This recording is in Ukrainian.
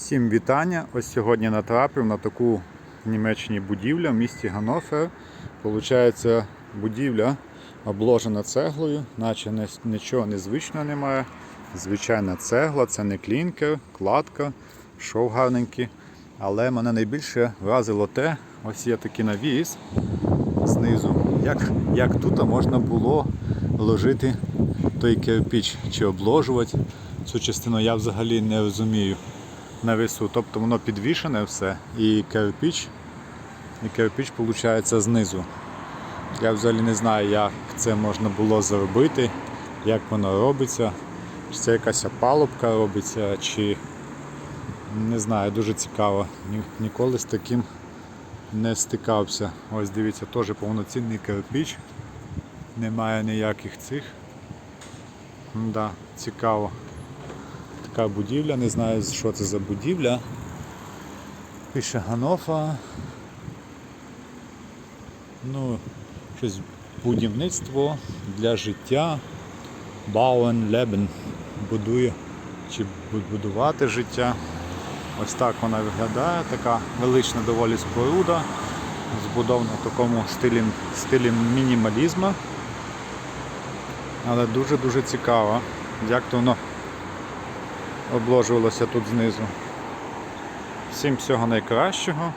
Всім вітання. Ось сьогодні натрапив на таку в Німеччині будівлю в місті Ганнофер. Получається, будівля обложена цеглою, наче нічого незвичного немає. Звичайна цегла, це не клінкер, кладка, шов гарненький. Але мене найбільше вразило те, ось є такий навіс знизу. Як, як тут можна було ложити той кирпіч чи обложувати цю частину, я взагалі не розумію на весу. Тобто воно підвішене все і кирпіч, і кирпіч виходить знизу. Я взагалі не знаю, як це можна було зробити, як воно робиться. Чи це якась опалубка робиться, чи не знаю, дуже цікаво. Ні- Ніколи з таким не стикався. Ось дивіться, теж повноцінний кирпіч. Немає ніяких цих. Да, цікаво. Така будівля, не знаю що це за будівля. Пише Ганофа. Ну, щось будівництво для життя. Bauen Leben. Будує чи будувати життя. Ось так вона виглядає, така велична доволі споруда, збудована в такому стилі, стилі мінімалізму. Але дуже-дуже цікаво, як то воно обложувалося тут знизу. Всім всього найкращого.